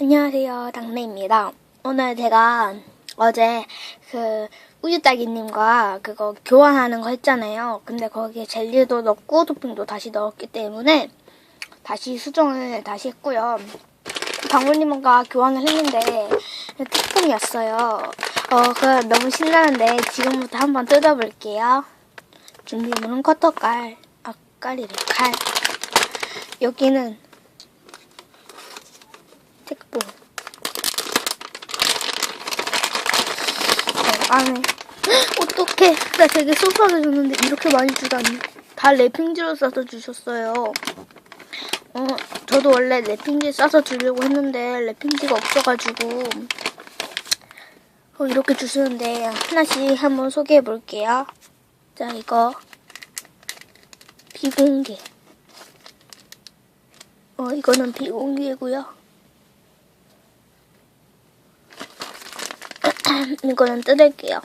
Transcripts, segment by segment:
안녕하세요, 당내입니다. 오늘 제가 어제 그 우유딸기님과 그거 교환하는 거 했잖아요. 근데 거기에 젤리도 넣고 토핑도 다시 넣었기 때문에 다시 수정을 다시 했고요. 방울님과 교환을 했는데 태풍이 왔어요. 어, 그 너무 신나는데 지금부터 한번 뜯어볼게요. 준비물은 커터칼, 아, 깔이래, 칼. 여기는 택보. 어, 안에. 어떡해. 나 되게 소소하게 줬는데 이렇게 많이 주다니. 다 랩핑지로 싸서 주셨어요. 어, 저도 원래 랩핑지 싸서 주려고 했는데 랩핑지가 없어가지고 어, 이렇게 주시는데 하나씩 한번 소개해 볼게요. 자, 이거 비공개. 어, 이거는 비공개고요. 이거는 뜯을게요.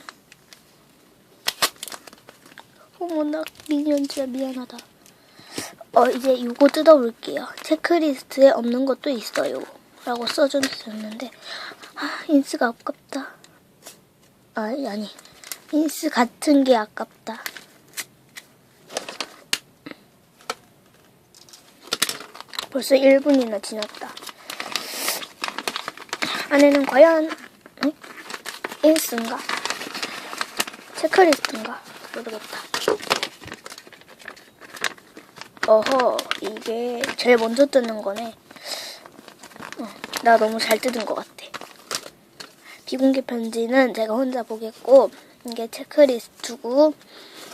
어머나 미니언 진짜 미안하다. 어 이제 이거 뜯어볼게요. 체크리스트에 없는 것도 있어요. 라고 써줬었는데 아 인스가 아깝다. 아니 아니 인스 같은 게 아깝다. 벌써 1분이나 지났다. 안에는 과연 응? 인스인가? 체크리스트인가? 모르겠다. 어허, 이게 제일 먼저 뜨는 거네. 어, 나 너무 잘 뜯은 것 같아. 비공개 편지는 제가 혼자 보겠고, 이게 체크리스트고,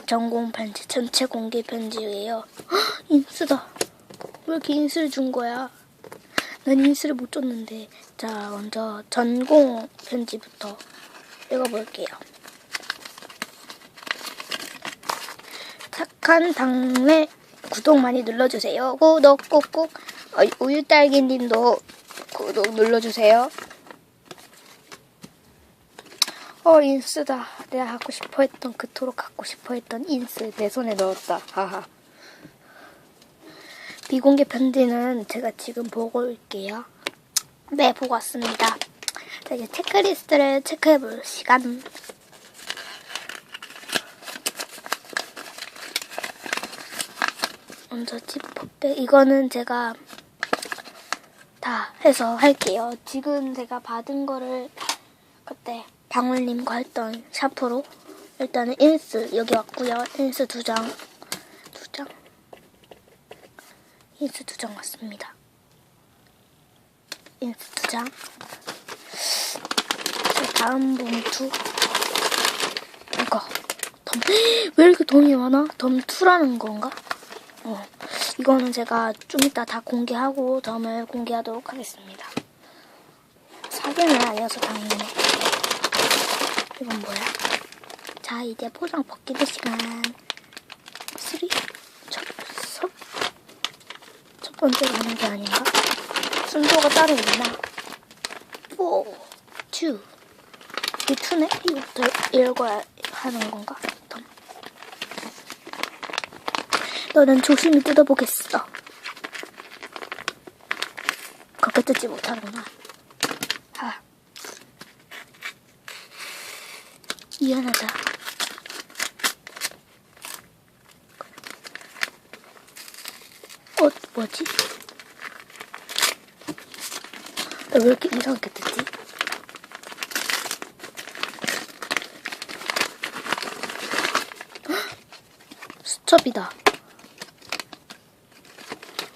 전공 편지, 전체 공개 편지예요. 헉, 인스다. 왜 이렇게 인스를 준 거야? 난 인스를 못 줬는데. 자, 먼저 전공 편지부터 읽어볼게요. 착한 당내 구독 많이 눌러주세요. 구독 꾹꾹. 어, 우유딸기님도 구독 눌러주세요. 어 인스다. 내가 갖고 싶어했던 그토록 갖고 싶어했던 인스 내 손에 넣었다. 하하. 비공개 편지는 제가 지금 보고 올게요. 네, 보고 왔습니다. 자, 이제 체크리스트를 체크해 볼 시간. 먼저 지퍼백 이거는 제가 다 해서 할게요. 지금 제가 받은 거를 그때 방울님과 했던 샤프로 일단은 인스 여기 왔고요. 인스 두 장, 두 장, 인스 두 장 왔습니다. 인스 두 장. 자, 다음 봉투 이거 덤. 왜 이렇게 덤이 많아? 덤 2라는 건가? 어, 이거는 제가 좀 이따 다 공개하고 덤을 공개하도록 하겠습니다. 사기는 아니어서 다행이네. 이건 뭐야? 자, 이제 포장 벗기는 시간. 쓰리? 첫, 첫, 첫 번째로 하는 게 아닌가? 순서가 따로 있나? 4, 2. 이 2네? 이거부터 읽어야 하는 건가? 덤. 너는 조심히 뜯어보겠어. 그렇게 뜯지 못하는구나. 아. 미안하다. 어, 뭐지? 나 왜 이렇게 이상하게 뜯지? 수첩이다.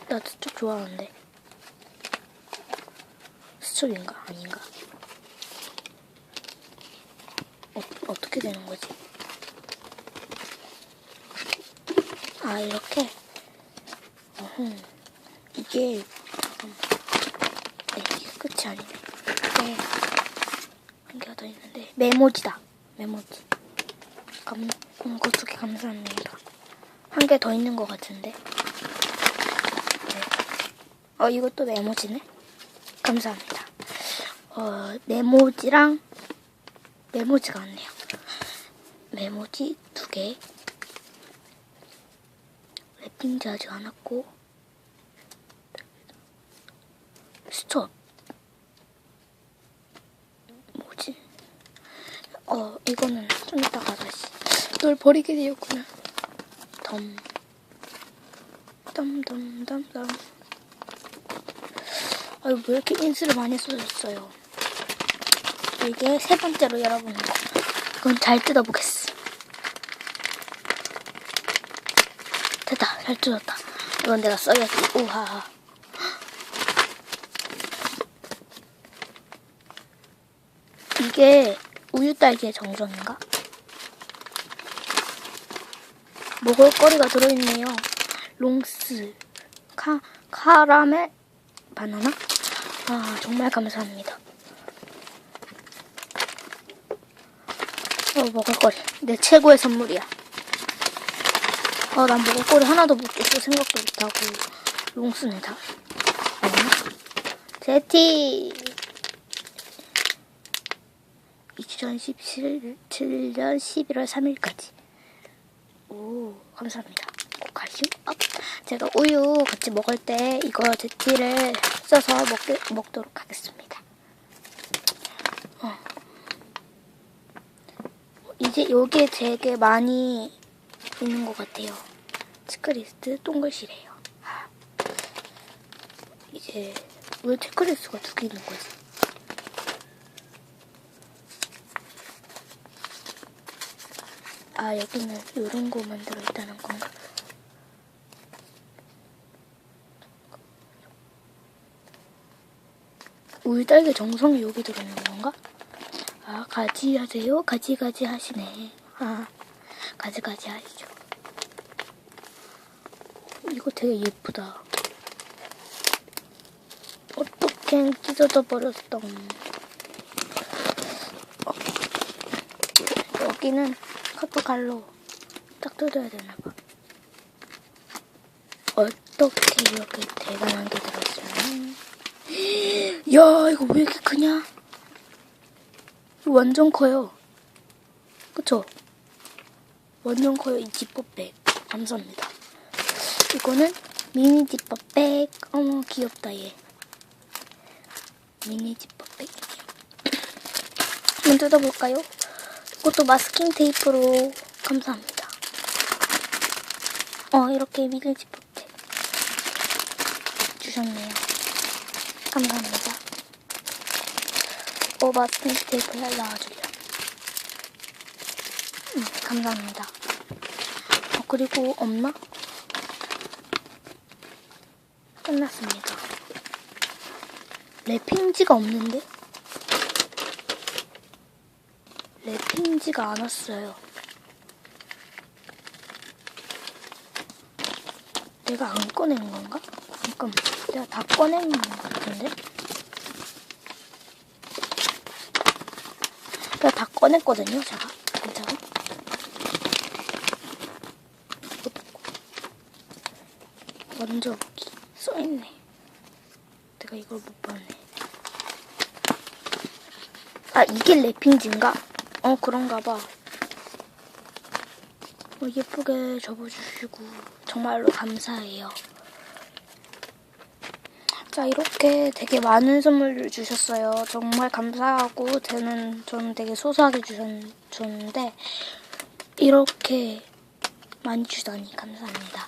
나 수첩 좋아하는데. 수첩인가? 아닌가? 어, 어떻게 되는 거지? 아, 이렇게? 어흠. 이게, 잠깐만. 네, 이게 끝이 아니네. 이게, 한 개가 더 있는데. 메모지다. 메모지. 감, 음, 고추기 감사합니다. 한 개 더 있는 것 같은데. 네. 어, 이것도 메모지네? 감사합니다. 어, 메모지랑, 메모지가 왔네요. 메모지 두 개. 랩핑지 아직 안 왔고. 스톱. 뭐지? 어, 이거는 좀 이따가 다시. 널 버리게 되었구나. 덤. 덤덤덤덤. 아유, 왜 이렇게 인수를 많이 써줬어요? 이게 세 번째로 거. 이건 잘 뜯어보겠어. 됐다. 잘 뜯었다. 이건 내가 써야지. 우하. 이게 우유 딸기의 정점인가? 먹을거리가 들어있네요. 롱스, 카, 카라멜, 바나나? 아, 정말 감사합니다. 어, 먹을거리. 내 최고의 선물이야. 어, 난 먹을거리 하나도 못 줬어. 생각도 못하고. 롱스네, 다. 아니야? 제티! 2017년 11월 3일까지. 오, 감사합니다. 고칼슘 업. 제가 우유 같이 먹을 때 이거 제티를 써서 먹게, 먹도록 하겠습니다. 어. 이제 여기에 되게 많이 있는 것 같아요. 체크리스트 동글시래요. 아. 이제 왜 체크리스트가 두 개 있는 거지? 아 여기는 이런 거만 들어있다는 건가? 딸기 정성이 여기 들어있는 건가? 아 가지 하세요? 가지 가지 하시네. 아 가지 가지 하시죠. 이거 되게 예쁘다. 어떻게 찢어져 버렸어. 어. 여기는 카프갈로 딱 뜯어야 되나봐. 어떻게 이렇게 대단한 게 들어있으면 야 이거 왜 이렇게 크냐? 완전 커요. 그쵸? 완전 커요 이 지퍼백. 감사합니다. 이거는 미니 지퍼백. 어머 귀엽다 얘. 미니 지퍼백이에요. 한번 뜯어볼까요? 이것도 마스킹 테이프로 감사합니다. 어 이렇게 미니 지퍼백 주셨네요. 감사합니다. 오 마스킹 테이프 잘 나와주려. 음, 감사합니다. 어, 그리고 엄마? 끝났습니다. 랩핑지가 없는데? 랩핑지가 안 왔어요. 내가 안 꺼낸 건가? 잠깐만. 내가 다 꺼낸 것 같은데? 내가 다 꺼냈거든요, 제가. 괜찮아? 먼저 써있네. 내가 이걸 못 봤네. 아, 이게 랩핑지인가? 어, 그런가 봐. 어, 예쁘게 접어주시고, 정말로 감사해요. 자, 이렇게 되게 많은 선물을 주셨어요. 정말 감사하고, 저는, 저는 되게 소소하게 주셨, 줬는데, 이렇게 많이 주다니 감사합니다.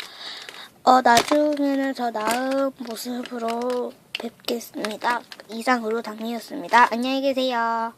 어, 나중에는 더 나은 모습으로 뵙겠습니다. 이상으로 당이었습니다. 안녕히 계세요.